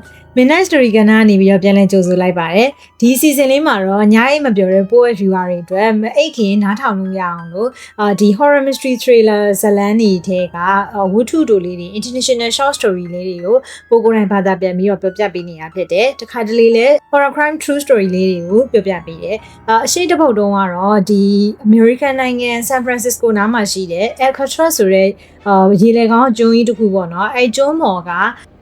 cơ Midnight Story ကဏ္ဍကနေပြီးတော့ပြန်လည်ကြိုဆိုလိုက်ပါတယ်ဒီ season လေးမှာတော့ညအိမ်မပြောတဲ့ poet viewer တွေအတွက်မအိတ်ခင်နားထောင်လို့ရအောင်လို့အာဒီ horror mystery thriller ဇလန်းတွေထဲကဝတ္ထုတို့လေးတွေ international short story လေးတွေကိုပိုကိုယ်တိုင်ဘာသာပြန်ပြီးတော့ပြောပြပေးနေတာဖြစ်တယ်တခါတလေလဲ horror crime true story လေးတွေကိုပြောပြပေးတယ်အာအရှိတစ်ပုတ်တုံးကတော့ဒီ American နိုင်ငံ San Francisco နားမှာရှိတဲ့ Alcatraz ဆိုတဲ့အာရေလေကောင်းကျွန်းကြီးတစ်ခုပေါ့နော်အဲကျွန်းမော်က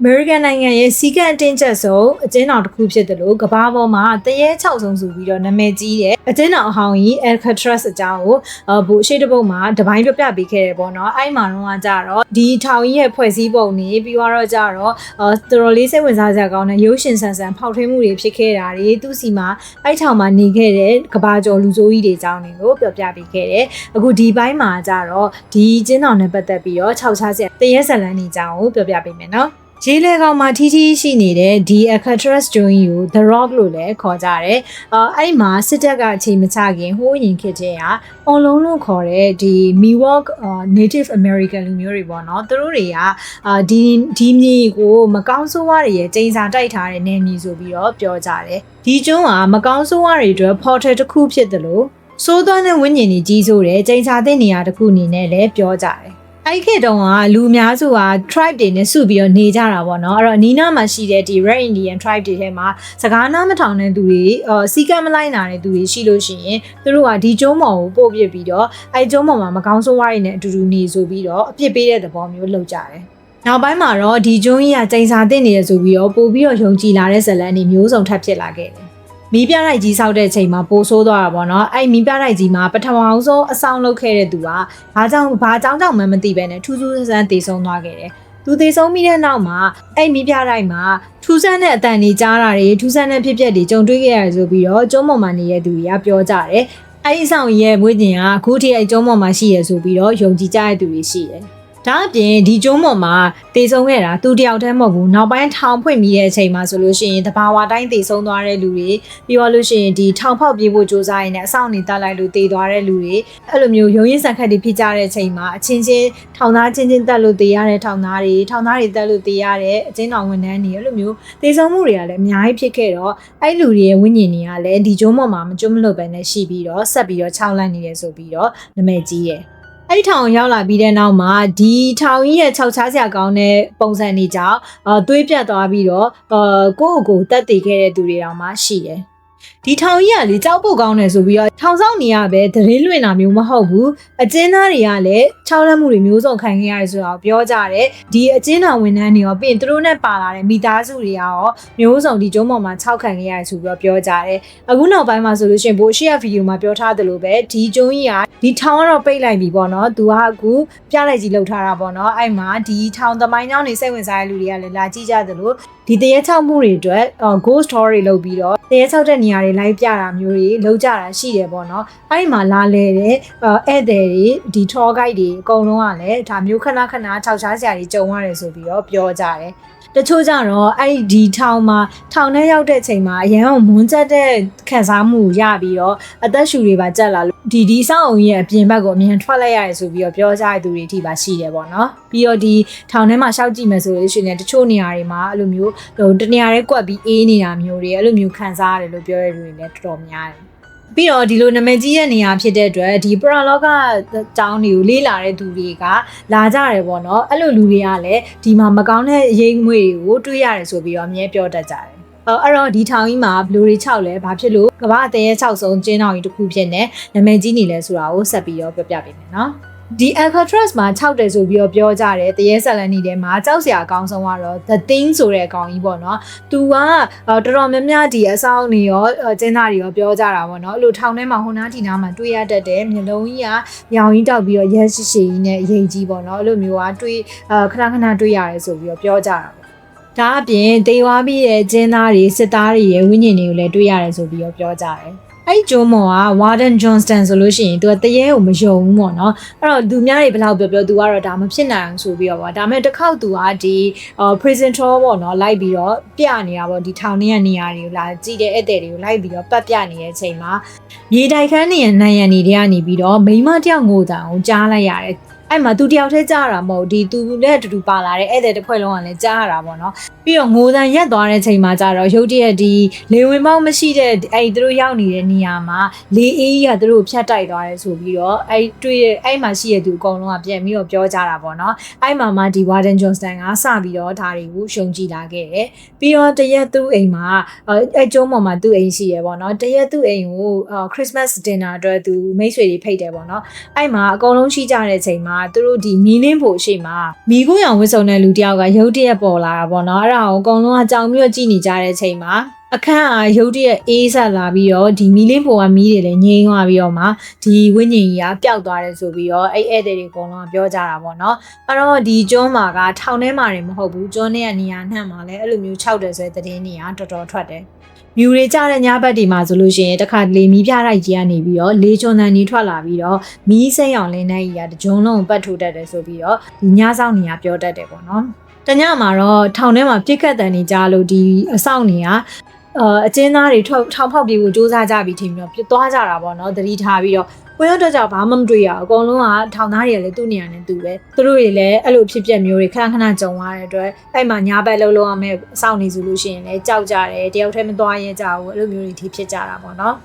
American နိုင်ငံရဲ့စီကံအတင်းကျပ်ဆုံးအကျဉ်းတော်တစ်ခုဖြစ်တယ်လို့ကမ္ဘာပေါ်မှာတရေ6ဆုံးဆိုပြီးတော့နာမည်ကြီးတယ်အကျဉ်းတော်အဟောင်းကြီး Alcatraz အကြောင်းကိုအဘူရှေ့တစ်ပုတ်မှာတပိုင်းပြပြပေးခဲ့တယ်ပေါ့နော်အဲ့မှာတော့ကြတော့ဒီထောင်ကြီးရဲ့ဖွဲ့စည်းပုံနေပြီးတော့ကြတော့အာတော်တော်လေးစိတ်ဝင်စားစရာကောင်းတဲ့ရုပ်ရှင်ဆန်ဆန်ဖောက်ထွင်းမှုတွေဖြစ်ခဲ့တာတွေသူ့စီမှာအဲ့ထောင်မှာနေခဲ့တဲ့ကဘာကျော်လူစိုးကြီးတွေအကြောင်းတွေကိုပြောပြပေးခဲ့တယ်အခုဒီဘိုင်းမှာကြတော့ဒီကျင်းတော်နဲ့ပတ်သက်ပြီးတော့6ချားစရာတရေဇလန်နေအကြောင်းကိုပြောပြပေးမယ်နော် ရေးလေကောင်မှာထီးထီးရှိနေတဲ့ဒီ Alcatraz joint ကို The Rock လို့လည်းခေါ်ကြတယ်။အာအဲ့မှာစစ်တပ်ကအချိန်မချခင်ဟိုးရင်ခေတ်တည်းကအွန်လုံးလို့ခေါ်တဲ့ဒီ Miwok Native American လူမျိုးတွေပေါ့နော်။သူတို့တွေကအာဒီဒီမြေကိုမကောင်းဆိုးဝါးတွေရဲ့ကျင်းစာတိုက်ထားတဲ့နေမြေဆိုပြီးတော့ပြောကြတယ်။ဒီကျွန်းကမကောင်းဆိုးဝါးတွေအတွက် portal တစ်ခုဖြစ်တယ်လို့စိုးသွမ်းတဲ့ဝိညာဉ်တွေကြီးဆိုတဲ့ကျင်းစာတဲ့နေရာတစ်ခုအနေနဲ့လည်းပြောကြတယ်။ အဲ့ခေတ်တုန်းကလူအများစုက tribe တွေနဲ့စုပြီးတော့နေကြတာပေါ့နော်အဲ့တော့နီးနားမှာရှိတဲ့ဒီ Red Indian tribe တွေထဲမှာစကားနားမထောင်တဲ့သူတွေအာစီကံမလိုက်နာတဲ့သူတွေရှိလို့ရှိရင်သူတို့ကဒီကျုံးမော်ကိုပို့ပစ်ပြီးတော့အဲ့ကျုံးမော်မှာမကောင်းဆိုးဝါးတွေနဲ့အတူတူနေဆိုပြီးတော့အပြစ်ပေးတဲ့သဘောမျိုးလုပ်ကြတယ်နောက်ပိုင်းမှာတော့ဒီကျွန်းကြီးကကျိန်စာတင်နေရဆိုပြီးတော့ပို့ပြီးတော့ယုံကြည်လာတဲ့ဇလန်တွေမျိုးစုံထပ်ဖြစ်လာခဲ့တယ် မီးပြတိုက်ကြီးစောက်တဲ့အချိန်မှာပိုဆိုးသွားတာပေါ့နော်အဲ့မီးပြတိုက်ကြီးမှာပထမအောင်ဆုံးအဆောင်လုပ်ခဲ့တဲ့သူကဘာကြောင့်ဘာကြောင့်ကြောင့်မှမသိပဲနဲ့ထူးထူးဆန်းဆန်းတည်ဆုံးသွားခဲ့တယ်သူတည်ဆုံးပြီးတဲ့နောက်မှာအဲ့မီးပြတိုက်မှာထူးဆန်းတဲ့အတန်တွေကြားတာတွေထူးဆန်းတဲ့ဖြစ်ပျက်တွေကြုံတွေ့ခဲ့ရတယ်ဆိုပြီးတော့ကျုံးပေါ်မှာနေတဲ့သူတွေကပြောကြတယ်အဲ့ဒီဆောင်ရဲ့မွေးကျင်ကအခုထိအဲ့ကျုံးပေါ်မှာရှိရဆိုပြီးတော့ယုံကြည်ကြတဲ့သူတွေရှိတယ် ဒါအပြင်ဒီကျုံးပေါ်မှာတည်ဆုံးခဲ့တာသူတယောက်တည်းမဟုတ်ဘူးနောက်ပိုင်းထောင်ဖွင့်ပြီးတဲ့အချိန်မှာဆိုလို့ရှိရင်တဘာဝတိုင်းတည်ဆုံးသွားတဲ့လူတွေပြီးတော့လို့ရှိရင်ဒီထောင်ဖောက်ပြေးဖို့ကြိုးစားရင်းနဲ့အဆောင်နေတက်လိုက်လို့တည်သွားတဲ့လူတွေအဲ့လိုမျိုးရုံရင်းဆန်ခတ်တွေဖြစ်ကြတဲ့အချိန်မှာအချင်းချင်းထောင်သားချင်းချင်းတက်လို့တည်ရတဲ့ထောင်သားတွေထောင်သားတွေတက်လို့တည်ရတဲ့အချင်းတော်ဝန်ထမ်းတွေအဲ့လိုမျိုးတည်ဆုံးမှုတွေကလည်းအများကြီးဖြစ်ခဲ့တော့အဲ့လူတွေရဲ့ဝိညာဉ်တွေကလည်းဒီကျုံးပေါ်မှာမကျွတ်မလွတ်ပဲနဲ့ရှိပြီးတော့ဆက်ပြီးတော့ခြောက်လန့်နေတယ်ဆိုပြီးတော့နာမည်ကြီးတယ် အဲ့ဒီထောင်ရောက်လာပြီးတဲ့နောက်မှာဒီထောင်ကြီးရဲ့ခြောက်ချားစရာကောင်းတဲ့ပုံစံတွေကြောင့်အာသွေးပြတ်သွားပြီးတော့အာကိုယ့်အကိုတက်တည်ခဲ့တဲ့သူတွေတောင်မှရှိတယ် ဒီထောင်ကြီးကလေကြောက်ဖို့ကောင်းတယ်ဆိုပြီးတော့ထောင်ဆောင်နေရပဲသတင်းလွှင့်တာမျိုးမဟုတ်ဘူးအကျဉ်းသားတွေကလည်းခြောက်လက်မှုတွေမျိုးစုံခံခဲ့ရတယ်ဆိုတော့ပြောကြတယ်ဒီအကျဉ်းတော်ဝန်ထမ်းတွေရောပြီးရင်သူတို့နဲ့ပါလာတဲ့မိသားစုတွေရောမျိုးစုံဒီကျုံးပေါ်မှာခြောက်ခံခဲ့ရတယ်ဆိုပြီးတော့ပြောကြတယ်အခုနောက်ပိုင်းမှာဆိုလို့ရှိရင်ဘိုးရှိရဗီဒီယိုမှာပြောထားသလိုပဲဒီကျုံးကြီးကဒီထောင်ကတော့ပိတ်လိုက်ပြီပေါ့နော်သူကအခုပြလိုက်ကြီးလှုပ်ထားတာပေါ့နော်အဲ့မှာဒီထောင်သမိုင်းကြောင်းနေစိတ်ဝင်စားတဲ့လူတွေကလည်းလာကြည့်ကြသလိုဒီတရေချောက်မှုတွေအတွက် ghost story လုပ်ပြီးတော့တရေချောက်တဲ့နေရာတွေလိုက်ပြတာမျိုးတွေလုပ်ကြတာရှိတယ်ပေါ့နော်အဲ့ဒီမှာလာလဲတဲ့ဧည့်သည်တွေဒီ tour guide တွေအကုန်လုံးကလည်းဒါမျိုးခဏခဏခြောက်ချားစရာတွေကြုံရတယ်ဆိုပြီးတော့ပြောကြတယ် တချို့ကြတော့အဲ့ဒီထောင်မှာထောင်ထဲရောက်တဲ့ချိန်မှာအရန်ကိုမွန်းကျက်တဲ့ခံစားမှုရပြီးတော့အသက်ရှူတွေပါကြက်လာလို့ဒီဒီဆောင်းအောင်ရဲ့အပြင်ဘက်ကိုအမြန်ထွက်လိုက်ရတယ်ဆိုပြီးတော့ပြောကြတဲ့သူတွေအထိပါရှိတယ်ပေါ့နော်ပြီးတော့ဒီထောင်ထဲမှာရှောက်ကြည့်မယ်ဆိုလို့ရှိရင်တချို့နေရာတွေမှာအဲ့လိုမျိုးဟိုတနေရာတွေကွက်ပြီးအေးနေတာမျိုးတွေအဲ့လိုမျိုးခံစားရတယ်လို့ပြောရတဲ့လူတွေလည်းတော်တော်များတယ် ပြီးတော့ဒီလိုနာမည်ကြီးရဲ့နေရာဖြစ်တဲ့အတွက်ဒီပရာလောကအကြောင်းတွေကိုလေးလာတဲ့သူတွေကလာကြတယ်ပေါ့နော်အဲ့လိုလူတွေကလည်းဒီမှာမကောင်းတဲ့ရိပ်ငွေတွေကိုတွေးရတယ်ဆိုပြီးတော့အမြဲပြောတတ်ကြတယ်အဲ့တော့ဒီထောင်ကြီးမှာဘလူတွေ6လဲဘာဖြစ်လို့ကမ္ဘာအသေးရဲ့6ဆုံးကျင်းထောင်ကြီးတစ်ခုဖြစ်နေနာမည်ကြီးနေလဲဆိုတာကိုဆက်ပြီးတော့ပြောပြပေးမယ်နော် ဒီ Alcatraz မှာ6တယ်ဆိုပြီးတော့ပြောကြတယ်တရေဆက်လန်နီထဲမှာကြောက်စရာအကောင်းဆုံးကတော့ The Thing ဆိုတဲ့အကောင်ကြီးပေါ့နော်။ तू ကတော်တော်များများဒီအဆောင်နေရောကျင်းသားတွေရောပြောကြတာပေါ့နော်။အဲ့လိုထောင်ထဲမှာဟွန်နာတီနာမှာတွေ့ရတတ်တယ်။မျိုးလုံးကြီးကရောင်ကြီးတောက်ပြီးတော့ရဲရှိရှိကြီးနဲ့ရိတ်ကြီးပေါ့နော်။အဲ့လိုမျိုးကတွေ့ခဏခဏတွေ့ရတယ်ဆိုပြီးတော့ပြောကြတာပေါ့။ဒါအပြင်တေဝါပြီးတဲ့ကျင်းသားတွေစစ်သားတွေရဲ့ဝိညာဉ်တွေကိုလည်းတွေ့ရတယ်ဆိုပြီးတော့ပြောကြတယ်။ အဲ့ဂျုံမော်က Warden Johnston ဆိုလို့ရှိရင်သူကတရေကိုမယုံဘူးပေါ့နော်အဲ့တော့သူများတွေဘယ်လောက်ပြောပြောသူကတော့ဒါမဖြစ်နိုင်အောင်ဆိုပြီးတော့ပေါ့ဒါပေမဲ့တစ်ခေါက်သူကဒီ prison tour ပေါ့နော်လိုက်ပြီးတော့ပြနေတာပေါ့ဒီထောင်ထဲကနေရာတွေကိုလာကြည့်တဲ့ဧည့်သည်တွေကိုလိုက်ပြီးတော့ပတ်ပြနေတဲ့အချိန်မှာမြေတိုက်ခန်းနေရနိုင်ရန်နေတွေကနေပြီးတော့မိမတယောက်ငိုတံကိုကြားလိုက်ရတယ် အဲ့မှာသူတယောက်တည်းကြားရတာမဟုတ်ဒီသူနဲ့အတူတူပါလာတဲ့ဧည့်သည်တစ်ဖွဲ့လုံးကလည်းကြားရတာပေါ့နော်ပြီးတော့ငိုတန်ရက်သွားတဲ့ချိန်မှာကျတော့ရုတ်တရက်ဒီလေဝင်ပေါက်မရှိတဲ့အဲ့သူတို့ရောက်နေတဲ့နေရာမှာလေအေးကြီးကသူတို့ဖြတ်တိုက်သွားတယ်ဆိုပြီးတော့အဲ့တွေ့ရအဲ့မှာရှိရသူအကုန်လုံးကပြန်ပြီးတော့ပြောကြတာပေါ့နော်အဲ့မှာမှဒီ Warden Johnston ကစပြီးတော့ဒါတွေကိုရှုံကြည့်လာခဲ့တယ်ပြီးတော့တရက်သူ့အိမ်မှာအဲ့ကျုံးပေါ်မှာသူ့အိမ်ရှိရပေါ့နော်တရက်သူ့အိမ်ကို Christmas dinner အတွက်သူမိတ်ဆွေတွေဖိတ်တယ်ပေါ့နော်အဲ့မှာအကုန်လုံးရှိကြတဲ့ချိန်မှာသူတို့ဒီမီးလင်းဖို့ရှိမှာမီးကိုရောင်ဝစ်စုံတဲ့လူတယောက်ကရုတ်တရက်ပေါ်လာတာပေါ့နော်အဲ့ဒါကိုအကုန်လုံးကကြောင်ပြီးတော့ကြည့်နေကြတဲ့ချိန်မှာအခန်းအားရုတ်တရက်အေးဆက်လာပြီးတော့ဒီမီလင်းပေါ်ကမီးတွေလည်းငြိမ်းသွားပြီးတော့မှဒီဝိညာဉ်ကြီးကပျောက်သွားတယ်ဆိုပြီးတော့အဲ့ဧည့်သည်တွေအကုန်လုံးကပြောကြတာပေါ့နော်အဲ့တော့ဒီကျွန်းမှာကထောင်ထဲမှာနေမဟုတ်ဘူးကျွန်းထဲကနေရာနှံ့မှာလည်းအဲ့လိုမျိုး၆တယ်ဆိုတဲ့သတင်းတွေကတော်တော်ထွက်တယ် မြူတွေကြတဲ့ညဘက်ဒီမှာဆိုလို့ရှိရင်တခါလေမီးပြတိုက်ကြီးကနေပြီးတော့လေချွန်တန်ကြီးထွက်လာပြီးတော့မီးစိမ်းအောင်လင်းတဲ့ကြီးကတကြုံလုံးပတ်ထိုးတတ်တယ်ဆိုပြီးတော့ဒီညဆောင်နေရပြောတတ်တယ်ပေါ့နော်တညမှာတော့ထောင်ထဲမှာပြစ်ခတ်တန်နေကြလို့ဒီအဆောင်နေကအာအကျဉ်းသားတွေထောက်ထောင်ဖောက်ပြေးကိုစူးစမ်းကြပြီးထင်ပြီးတော့ပြသွားကြတာပေါ့နော်သတိထားပြီးတော့ ကိုရောက်တော့ကြောင့်ဘာမှမတွေ့ရဘူးအကုန်လုံးကထောင်သားတွေကလည်းသူ့နေရာနဲ့သူပဲသူတို့တွေလည်းအဲ့လိုဖြစ်ပျက်မျိုးတွေခဏခဏကြုံရတဲ့အတွက်အဲ့မှာညာဘက်လုံးလုံးအောင်မဲ့အဆောင်နေစုလို့ရှိရင်လည်းကြောက်ကြတယ်တယောက်တည်းမသွားရဲကြဘူးအဲ့လိုမျိုးတွေထိဖြစ်ကြတာပေါ့နော်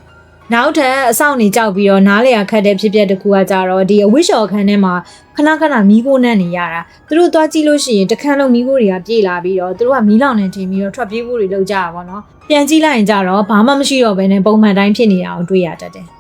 နောက်ထပ်အဆောင်နေကြောက်ပြီးတော့နားလေရခတ်တဲ့ဖြစ်ပျက်တစ်ခုကကြတော့ဒီအဝိရှော်ခန်းထဲမှာခဏခဏမီးခိုးနဲ့နေရတာသူတို့သွားကြည့်လို့ရှိရင်တခန်းလုံးမီးခိုးတွေကပြေးလာပြီးတော့သူတို့ကမီးလောင်နေထင်ပြီးတော့ထွက်ပြေးဖို့တွေလုပ်ကြတာပေါ့နော်ပြန်ကြည့်လိုက်ရင်ကြတော့ဘာမှမရှိတော့ဘဲနဲ့ပုံမှန်တိုင်းဖြစ်နေတာကိုတွေ့ရတတ်တယ်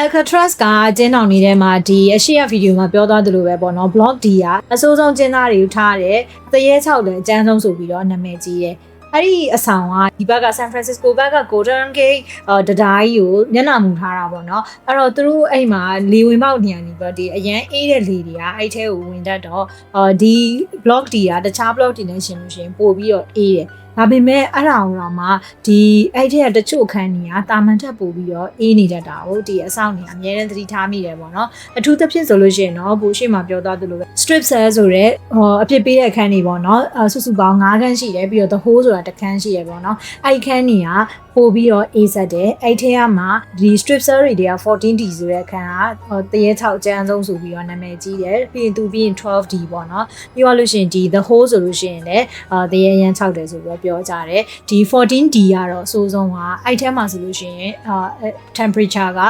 Alcatraz ကကျင်းတောင်နေတဲ့မှာဒီအရှိရဗီဒီယိုမှာပြောသွားသလိုပဲပေါ့နော် Block D ကအစိုးဆုံးကျင်းသားတွေကိုထားတယ်တရေ6လည်းအကျန်းဆုံးဆိုပြီးတော့နာမည်ကြီးတယ်အဲ့ဒီအဆောင်ကဒီဘက်က San Francisco ဘက်က Golden Gate တံတားကြီးကိုမျက်နှာမူထားတာပေါ့နော်အဲ့တော့သူတို့အဲ့မှာလေဝင်ပေါက်နေရနေပြီးဒီအရန်အေးတဲ့လေတွေကအဲ့ထဲကိုဝင်တတ်တော့အော်ဒီ block တီကတခြား block တီနဲ့ရှင်လို့ရှင်ပို့ပြီးတော့အေးတယ် ဒါပေမဲ့အဲ့ဒါအောင်တော့မှဒီအဲ့ဒီကတချို့ခန်းကြီးကတာမန်ထက်ပို့ပြီးတော့အေးနေတတ်တာကိုဒီအဆောင်နေအများနဲ့သတိထားမိတယ်ပေါ့နော်အထူးသဖြင့်ဆိုလို့ရှိရင်တော့ဘူရှိမှပြောသွားသလိုပဲ strip cell ဆိုတဲ့ဟောအဖြစ်ပေးတဲ့ခန်းကြီးပေါ့နော်အစုစုပေါင်း9ခန်းရှိတယ်ပြီးတော့ the whole ဆိုတာတစ်ခန်းရှိရပေါ့နော်အဲ့ခန်းကြီးကပို့ပြီးတော့အေးဆက်တယ်အဲ့ထဲကမှဒီ strip cell တွေက 14D ဆိုတဲ့ခန်းကတရေ6အကျန်းဆုံးဆိုပြီးတော့နာမည်ကြီးတယ်ပြီးရင်သူပြီးရင် 12D ပေါ့နော်ပြီးတော့လို့ရှိရင်ဒီ the whole ဆိုလို့ရှိရင်လည်းအာတရေရန်6တယ်ဆိုပြီးတော့ပြောကြတယ်ဒီ 14D ကတော့အဆိုးဆုံးကအဲ့ထဲမှာဆိုလို့ရှိရင်အာ temperature က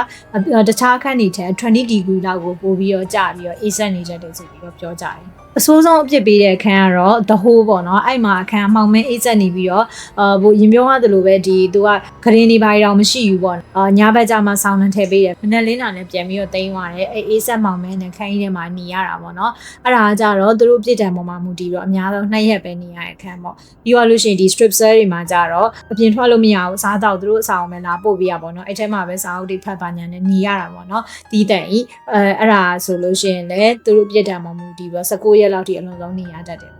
တခြားခန်းတွေထက်20 degree လောက်ကိုပို့ပြီးတော့ကျပြီးတော့အေးဆက်နေကြတယ်ဆိုပြီးတော့ပြောကြတယ် အဆိုးဆုံးအပြစ်ပေးတဲ့အခန်းကတော့ the whole ပေါ့နော်အဲ့မှာအခန်းအမှောင်မဲအေးဆက်နေပြီးတော့အာဘိုရင်ပြောရတယ်လို့ပဲဒီသူကဂရင်းနေပါတော့မရှိဘူးပေါ့အာညဘက်ကျမှဆောင်းနှံထည့်ပေးတယ်မနေ့လင်းတာနဲ့ပြန်ပြီးတော့တိန်းသွားတယ်အဲ့အေးဆက်မှောင်မဲနဲ့ခန်းကြီးထဲမှာနေရတာပေါ့နော်အဲ့ဒါကကြတော့သူတို့ပြစ်ဒဏ်ပေါ်မှာမူတည်ပြီးတော့အများဆုံးနှစ်ရက်ပဲနေရတဲ့အခန်းပေါ့ပြီးတော့လို့ရှိရင်ဒီ strip cell တွေမှာကြတော့အပြင်ထွက်လို့မရဘူးစားတော့သူတို့အဆောင်မယ်လာပို့ပေးရပေါ့နော်အဲ့ထဲမှာပဲစာအုပ်တွေဖတ်ပါညာနဲ့နေရတာပေါ့နော်တီးတန်ဤအဲအဲ့ဒါဆိုလို့ရှိရင်လည်းသူတို့ပြစ်ဒဏ်ပေါ်မူတည်ပြီးတော့19ရက်လောက်ထိအလုံးစုံနေရတတ်တယ်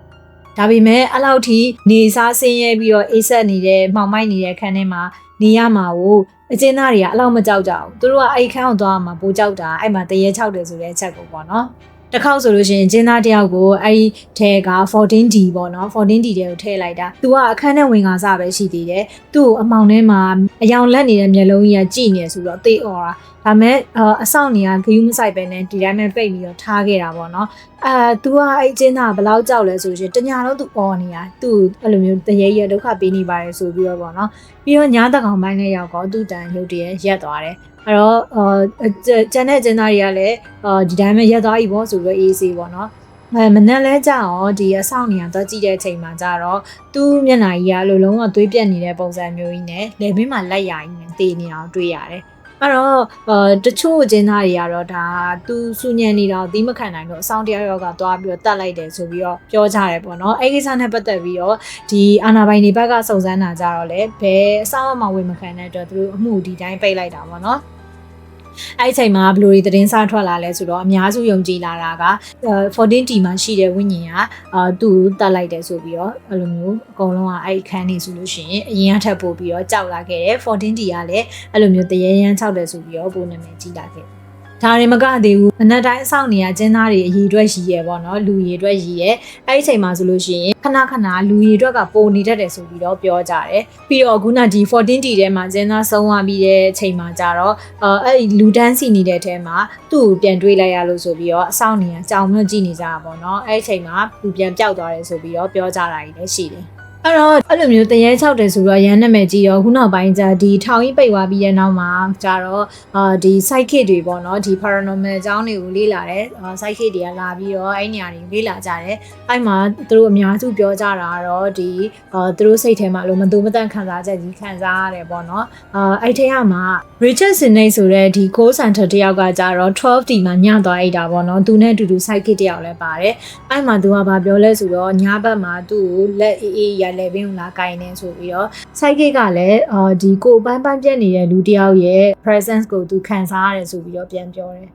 ဒါပေမဲ့အဲ့လောက်ထိနေစားဆင်းရဲပြီးတော့အေးဆက်နေတဲ့မှောင်မိုက်နေတဲ့ခန်းထဲမှာနေရမှာကိုအကျဉ်းသားတွေကအလောက်မကြောက်ကြဘူးသူတို့ကအဲ့ခန်းကိုသွားမှာပိုကြောက်တာအဲ့မှာတရေ၆တယ်ဆိုတဲ့အချက်ကိုပေါ့နော်တစ်ခေါက်ဆိုလို့ရှိရင်ကျင်းသားတယောက်ကိုအဲ့ဒီထဲက 14D ပေါ့နော် 14D တဲကိုထည့်လိုက်တာ။ तू ကအခန်းထဲဝင်ကားစားပဲရှိသေးတယ်။ तू ့ကိုအမောင်ထဲမှာအယောင်လက်နေတဲ့မျက်လုံးကြီးကကြည်နေဆိုတော့သေအော်တာ။ ဒါမဲ့အဆောင်နေကဂယုမဆိုင်ပဲနဲ့ဒီတိုင်းပဲပိတ်ပြီးတော့ထားခဲ့တာပေါ့နော်။အာ तू ကအဲ့ကျင်းသားဘယ်လောက်ကြောက်လဲဆိုရင်တညာလုံး तू အော်နေတာ။ तू အဲ့လိုမျိုးတရေရဒုက္ခပေးနေပါတယ်ဆိုပြီးတော့ပေါ့နော်။ပြီးတော့ညတကောင်ပိုင်းနဲ့ရောက်တော့သူ့တန်ရုပ်တရက်ရက်သွားတယ်။အဲ့တော့အာကျန်တဲ့ကျင်းသားတွေကလည်းအာဒီတိုင်းပဲရက်သွားပြီပေါ့ဆိုပြီးအေးစေးပေါ့နော်အဲမနက်လဲကြအောင်ဒီအဆောင်နေရတော့ကြည့်တဲ့အချိန်မှာကြတော့သူ့မျက်နှာကြီးကလိုလုံးဝသွေးပြက်နေတဲ့ပုံစံမျိုးကြီးနဲ့လေဘင်းမှာလက်ရကြီးနဲ့တေနေအောင်တွေ့ရတယ် အဲ့တော့အာတချို့ကျင်းသားတွေကတော့ဒါသူစုညံနေတော့သီးမခံနိုင်တော့အဆောင်တရားရောက်ကသွားပြီးတော့တတ်လိုက်တယ်ဆိုပြီးတော့ပြောကြတယ်ပေါ့နော်အဲ့ဒီကိစ္စနဲ့ပတ်သက်ပြီးတော့ဒီအာနာပိုင်တွေဘက်ကစုံစမ်းတာကြတော့လေဘယ်အဆောင်အမဝင်မခံတဲ့အတွက်သူတို့အမှုဒီတိုင်းပိတ်လိုက်တာပေါ့နော် အဲ့ဒီချိန်မှာဘလူတွေသတင်းစာထွက်လာလဲဆိုတော့အများစုယုံကြည်လာတာက 14T မှာရှိတဲ့ဝိညာဉ်ကအာသူ့ကိုတတ်လိုက်တယ်ဆိုပြီးတော့အဲ့လိုမျိုးအကုန်လုံးကအဲ့ဒီခန်းနေဆိုလို့ရှိရင်အရင်ကထပ်ပို့ပြီးတော့ကြောက်လာခဲ့တယ် 14T ကလည်းအဲ့လိုမျိုးတရေရန်၆တယ်ဆိုပြီးတော့ပုံနာမည်ကြီးလာခဲ့ ဒါတွေမကသေးဘူးအနက်တိုင်းအဆောင်နေရကျင်းသားတွေအရေးအတွက်ရည်ရပေါ့နော်လူရည်အတွက်ရည်ရအဲ့ဒီအချိန်မှာဆိုလို့ရှိရင်ခဏခဏလူရည်အတွက်ကပုံနေတတ်တယ်ဆိုပြီးတော့ပြောကြတယ်ပြီးတော့ခုနဒီ 14D ထဲမှာကျင်းသားဆုံးသွားပြီးတဲ့အချိန်မှာကြတော့အဲအဲ့ဒီလူတန်းစီနေတဲ့အထဲမှာသူ့ကိုပြန်တွေးလိုက်ရလို့ဆိုပြီးတော့အဆောင်နေရကြောင်မြို့ကြည့်နေကြတာပေါ့နော်အဲ့ဒီအချိန်မှာသူပြန်ပျောက်သွားတယ်ဆိုပြီးတော့ပြောကြတာကြီးလည်းရှိတယ် အဲ့တော့အဲ့လိုမျိုးတရေ၆တယ်ဆိုတော့ရန်နာမည်ကြီးရောခုနောက်ပိုင်းကျဒီထောင်ကြီးပိတ်သွားပြီးတဲ့နောက်မှာကျတော့အာဒီ psychic တွေပေါ့နော်ဒီ paranormal အကြောင်းတွေကိုလေ့လာတယ်အာ psychic တွေကလာပြီးတော့အဲ့နေရာတွေလေ့လာကြတယ်အဲ့မှာသူတို့အများစုပြောကြတာကတော့ဒီအာသူတို့စိတ်ထဲမှာလို့မတူမတန့်ခံစားချက်ကြီးခံစားရတယ်ပေါ့နော်အာအဲ့ထဲကမှာ Richard Sidney ဆိုတဲ့ဒီ call center တယောက်ကကြတော့ 12D မှာညသွားအိတ်တာပေါ့နော်သူနဲ့အတူတူ psychic တယောက်လည်းပါတယ်အဲ့မှာသူကဘာပြောလဲဆိုတော့ညဘက်မှာသူ့ကိုလက်အေးအေးရလဲပင်လာကင်နေဆိုပြီးတော့ psychic ကလည်းအာဒီကိုပန်းပန်းပြက်နေတဲ့လူတယောက်ရဲ့ presence ကိုသူခံစားရတယ်ဆိုပြီးတော့ပြန်ပြောတယ်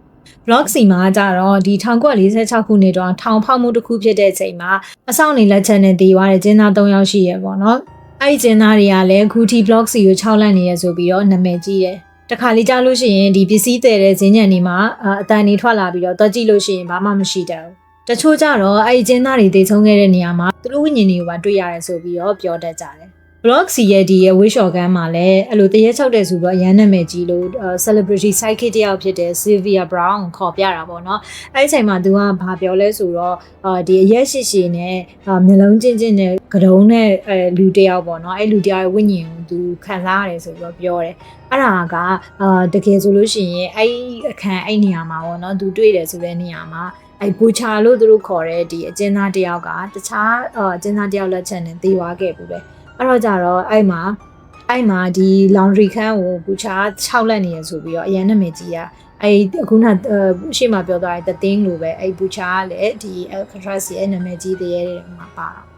blog စီမှာကြတော့ဒီ1946ခုနှစ်တော့ထောင်ဖောက်မှုတစ်ခုဖြစ်တဲ့အချိန်မှာအဆောင်နေလက်ချက်နဲ့တည်သွားတဲ့ကျင်းသား3ယောက်ရှိရပေါ့နော်အဲ့ဒီကျင်းသားတွေကလည်းအခုထိ blog စီကို6လက်နေရဆိုပြီးတော့နာမည်ကြီးတယ်တခါလေးကြားလို့ရှိရင်ဒီပစ္စည်းတဲ့တဲ့ဈဉ္ညံဒီမှာအတန်နေထွက်လာပြီးတော့တွက်ကြည့်လို့ရှိရင်ဘာမှမရှိတတ်ဘူး တချို့ကြတော့အဲ့ဒီကျင်းသားတွေတည်ဆုံးခဲ့တဲ့နေရာမှာသူတို့ဝိညာဉ်တွေကိုပါတွေ့ရတယ်ဆိုပြီးတော့ပြောတတ်ကြတယ် blog စီရဲ့ဒီရဲ့ wish organ မှာလည်းအဲ့လိုတရေချောက်တဲ့ဆိုတော့အရန်နာမည်ကြီးလို့ celebrity psychic တယောက်ဖြစ်တဲ့ Sylvia Brown ကိုခေါ်ပြတာပေါ့နော်အဲ့ဒီအချိန်မှာသူကဘာပြောလဲဆိုတော့အာဒီအရက်ရှိရှိနဲ့မျက်လုံးချင်းချင်းနဲ့ကတုံးနဲ့အဲလူတယောက်ပေါ့နော်အဲ့လူတယောက်ရဲ့ဝိညာဉ်ကိုသူခံစားရတယ်ဆိုပြီးတော့ပြောတယ်အဲ့ဒါကအာတကယ်ဆိုလို့ရှိရင်အဲ့အခန်းအဲ့နေရာမှာပေါ့နော်သူတွေ့တယ်ဆိုတဲ့နေရာမှာ အဲ့ဘူချာလို့သူတို့ခေါ်တဲ့ဒီအကျဉ်းသားတယောက်ကတခြားအကျဉ်းသားတယောက်လက်ချက်နဲ့သေသွားခဲ့ဘူးပဲအဲ့တော့ကြတော့အဲ့မှာအဲ့မှာဒီ laundry ခန်းကိုဘူချာ6လက်နေရဆိုပြီးတော့အရန်နာမည်ကြီးอ่ะအဲ့ခုနရှေ့မှာပြောသွားတဲ့ the thing လို့ပဲအဲ့ဘူချာကလည်းဒီ Alcatraz ရဲ့နာမည်ကြီးတဲ့ရဲ့မှာပါတာနော်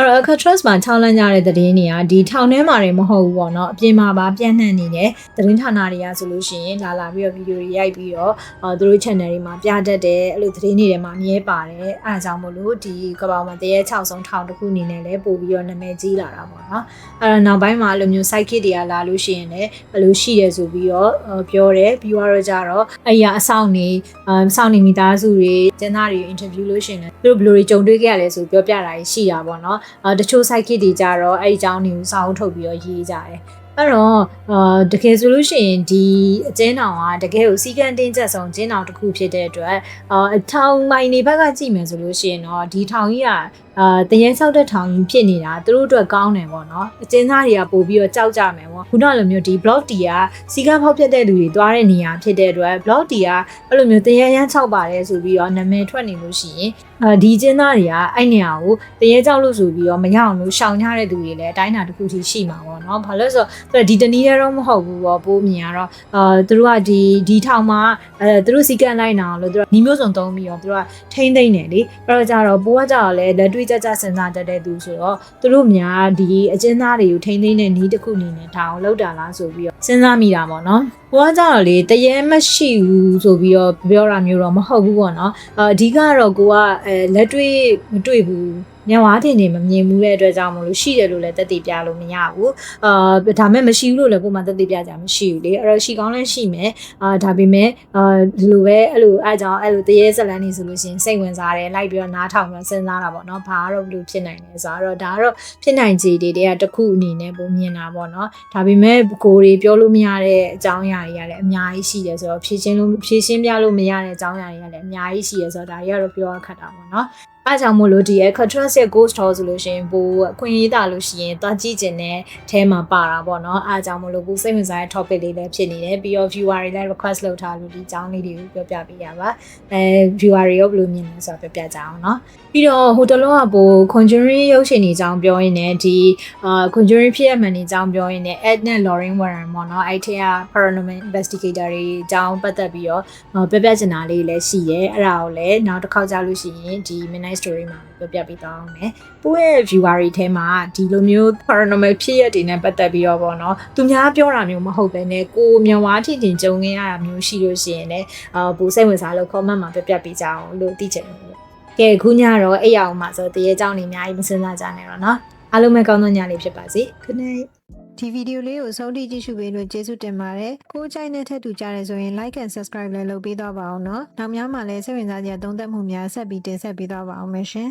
အဲ့တော့ Alcatraz မှာ6လမ်းကြတဲ့သတင်းတွေကဒီထောင်ထဲမှာတွေမဟုတ်ဘူးပေါ့နော်အပြင်မှာပါပြန့်နှံ့နေတဲ့သတင်းဌာနတွေကဆိုလို့ရှိရင်လာလာပြီးတော့ဗီဒီယိုတွေရိုက်ပြီးတော့အဲသူတို့ channel တွေမှာပြတတ်တယ်အဲ့လိုသတင်းတွေထဲမှာမြဲပါတယ်အဲအကြောင်းမို့လို့ဒီကပောင်မှာတရေ6ဆုံးထောင်တစ်ခုအနေနဲ့လည်းပို့ပြီးတော့နာမည်ကြီးလာတာပေါ့နော်အဲ့တော့နောက်ပိုင်းမှာအဲ့လိုမျိုး psychic တွေကလာလို့ရှိရင်လည်းဘယ်လိုရှိတယ်ဆိုပြီးတော့ပြောတယ်ပြီးတော့ကြတော့အဲ့ရအဆောင်နေအဆောင်နေမိသားစုတွေကျန်းသားတွေ interview လို့ရှိရင်လည်းသူတို့ဘယ်လိုတွေကြုံတွေ့ခဲ့ရလဲဆိုပြောပြတာရှိတာပေါ့နော်အဲတချို့ psychic တွေကြတော့အဲ့ဒီအကြောင်းတွေကိုစာအုပ်ထုတ်ပြီးတော့ရေးကြတယ်အဲ့တော့အာတကယ်ဆိုလို့ရှိရင်ဒီအကျဉ်းထောင်ကတကယ်ကိုစီကံတင်းကျပ်ဆုံးကျဉ်းထောင်တစ်ခုဖြစ်တဲ့အတွက်အာအထောင်မိုင်နေဘက်ကကြည့်မယ်ဆိုလို့ရှိရင်တော့ဒီထောင်ကြီးက အာတရေဆောက်တဲ့ထောင်ကြီးဖြစ်နေတာသူတို့အတွက်ကောင်းတယ်ပေါ့နော်အကျဉ်းသားတွေကပို့ပြီးတော့ကြောက်ကြမယ်ပေါ့ခုနလိုမျိုးဒီ blog တီကစီကံဖောက်ပြတဲ့လူတွေသွားတဲ့နေရာဖြစ်တဲ့အတွက် blog တီကအဲ့လိုမျိုးတရေရမ်းချောက်ပါတယ်ဆိုပြီးတော့နာမည်ထွက်နေလို့ရှိရင်အာဒီကျင်းသားတွေကအဲ့နေရာကိုတရေကြောက်လို့ဆိုပြီးတော့မရအောင်လို့ရှောင်ကြတဲ့သူတွေလည်းအတိုင်းအတာတစ်ခုထိရှိမှာပေါ့နော်ဘာလို့လဲဆိုတော့ဒီတနည်းတော့မဟုတ်ဘူးပေါ့ပိုးမြင်ရတော့အာသူတို့ကဒီဒီထောင်မှာအဲသူတို့စီကံလိုက်နာအောင်လို့သူတို့ညီမျိုးစုံသုံးပြီးတော့သူတို့ကထိမ့်သိမ့်တယ်လေအဲ့တော့ကြတော့ပိုးကကြတော့လည်းလက်တွေ့ကြကြစဉ်းစားတတ်တဲ့သူဆိုတော့သူတို့များဒီအကျဉ်းသားတွေကိုထိမ့်သိမ့်တဲ့နီးတစ်ခုအနေနဲ့ဒါအောင်လောက်တာလားဆိုပြီးတော့စဉ်းစားမိတာပေါ့နော် ဟိုကကြတော့လေတရေမရှိဘူးဆိုပြီးတော့ပြောတာမျိုးတော့မဟုတ်ဘူးပေါ့နော်အအဓိကတော့ကိုကအဲလက်တွေ့မတွေ့ဘူးညဝါတင်နေမမြင်ဘူးတဲ့အတွက်ကြောင့်မလို့ရှိတယ်လို့လည်းတက်တည်ပြလို့မရဘူးအာဒါမဲ့မရှိဘူးလို့လည်းကိုမှတက်တည်ပြကြမရှိဘူးလေအဲ့တော့ရှိကောင်းလည်းရှိမယ်အာဒါပေမဲ့အာဒီလိုပဲအဲ့လိုအဲ့ကြောင့်အဲ့လိုတရေဇလန်းနေဆိုလို့ရှိရင်စိတ်ဝင်စားတယ်လိုက်ပြီးတော့နားထောင်ပြီးစဉ်းစားတာပေါ့နော်ဘာကတော့ဘလို့ဖြစ်နိုင်လဲဆိုတော့ဒါကတော့ဖြစ်နိုင်ခြေတွေတည်းကတစ်ခုအနေနဲ့ပုံမြင်တာပေါ့နော်ဒါပေမဲ့ကိုယ်တွေပြောလို့မရတဲ့အကြောင်းအရာတွေကလည်းအများကြီးရှိတယ်ဆိုတော့ဖြည့်ရှင်းလို့ဖြည့်ရှင်းပြလို့မရတဲ့အကြောင်းအရာတွေကလည်းအများကြီးရှိရဆိုတော့ဒါတွေကတော့ပြောရခက်တာပေါ့နော် အားကြောင့်မို့လို့ဒီရဲ့ contrast ရဲ့ ghost tour ဆိုလို့ရှိရင်ပိုအခွင့်အရေးတာလို့ရှိရင်တွားကြည့်ကျင်တဲ့အဲမှာပါတာပေါ့နော်အားကြောင့်မို့လို့ပိုစိတ်ဝင်စားတဲ့ topic လေးလည်းဖြစ်နေတယ်ပြီးတော့ viewer တွေလည်း request လုပ်ထားလို့ဒီအကြောင်းလေးတွေကိုပြောပြပေးရပါအဲ viewer တွေရောဘယ်လိုမြင်လဲဆိုတာပြောပြကြအောင်နော်ပြီးတော့ဟိုတလုံးကပို conjuring ရုပ်ရှင်တွေအကြောင်းပြောရင်းနဲ့ဒီအာ conjuring ဖြစ်ရမှန်တွေအကြောင်းပြောရင်းနဲ့ Ed နဲ့ Lauren Warren ပေါ့နော်အဲ့ထက်က paranormal investigator တွေအကြောင်းပတ်သက်ပြီးတော့ပြောပြချင်တာလေးလည်းရှိရဲအဲ့ဒါကိုလည်းနောက်တစ်ခေါက်ကြာလို့ရှိရင်ဒီ midnight story မှာပြောပြပေးသွားအောင်မယ်ပို့ရဲ့ viewer တွေထဲမှာဒီလိုမျိုး paranormal ဖြစ်ရတဲ့နဲ့ပတ်သက်ပြီးတော့ပေါ့နော်သူများပြောတာမျိုးမဟုတ်ပဲねကိုမြန်ဝါဖြစ်တင်ကြုံခဲ့ရတာမျိုးရှိလို့ရှိရင်လည်းအာပိုစိတ်ဝင်စားလို့ comment မှာပြပြပေးကြအောင်လို့သိချင်တယ်ကဲခုညတော့အိပ်ရအောင်မှာဆိုတရေเจ้าနေအများကြီးမစင်စားကြနဲ့တော့เนาะအားလုံးပဲကောင်းသောညလေးဖြစ်ပါစေ good night ဒီဗီဒီယိုလေးကိုအဆုံးထိကြည့်ရှုပေးလို့ကျေးဇူးတင်ပါတယ်ကိုယ်အကြိုက်နဲ့ထပ်တူကြတယ်ဆိုရင် like and subscribe လည်းလုပ်ပေးတော့ပါအောင်နော်နောက်များမှလည်းစိတ်ဝင်စားစရာသုံးသပ်မှုများဆက်ပြီးတင်ဆက်ပေးတော့ပါအောင်မယ်ရှင်